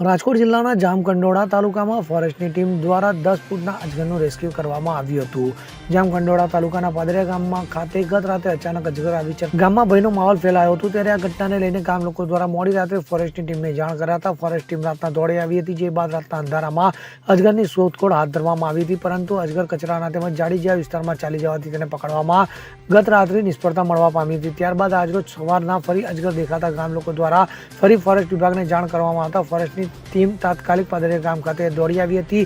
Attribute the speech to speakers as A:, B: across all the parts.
A: રાજકોટ જિલ્લાના જામકંડોળા તાલુકામાં ફોરેસ્ટની ટીમ દ્વારા દસ ફૂટના અજગરનું રેસ્ક્યુ કરવામાં આવ્યું હતું. જામકંડોળા તાલુકાના પાદરિયા ગામમાં ખાતે ગત રાત્રે અચાનક અજગર આવી છે. ગામમાં ભયનો માહોલ ફેલાયો હતો ત્યારે આ ઘટનાને લઈને ગામ લોકો દ્વારા મોડી રાત્રે ફોરેસ્ટની ટીમને જાણ કરાતા ફોરેસ્ટ ટીમ રાતના દોડી આવી હતી, જે બાદ રાતના અંધારામાં અજગરની શોધખોળ હાથ ધરવામાં આવી હતી, પરંતુ અજગર કચરાના તેમજ જાડી જેવા વિસ્તારમાં ચાલી જવાથી તેને પકડવામાં ગત રાત્રે નિષ્ફળતા મળવા પામી હતી. ત્યારબાદ આજરોજ સવારના ફરી અજગર દેખાતા ગામ લોકો દ્વારા ફરી ફોરેસ્ટ વિભાગને જાણ કરવામાં આવતા ફોરેસ્ટની ટીમ તાત્કાલિક પાદરિયા ગામ ખાતે દોડી આવી હતી.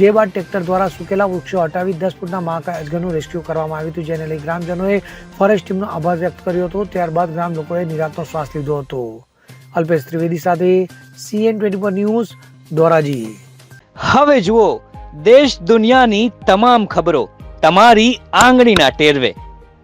A: જે બાદ ટ્રેક્ટર દ્વારા સુકેલા વૃક્ષો હટાવી દસ ફૂટના મહાકાય અજગરનું રેસ્ક્યુ કરવામાં આવ્યું હતું, જેને લઈ ગ્રામજનોએ ફોરેસ્ટ ટીમનો આભાર વ્યક્ત કર્યો હતો. ત્યારબાદ ગ્રામ લોકોએ નિરાતનો શ્વાસ લીધો હતો. અલ્પેશ ત્રિવેદી સાથે સીએન ટ્વેન્ટી ન્યૂઝ ધોરાજી
B: હવે જુઓ, દેશ દુનિયાની તમામ ખબરો તમારી આંગળીના ટેરવે.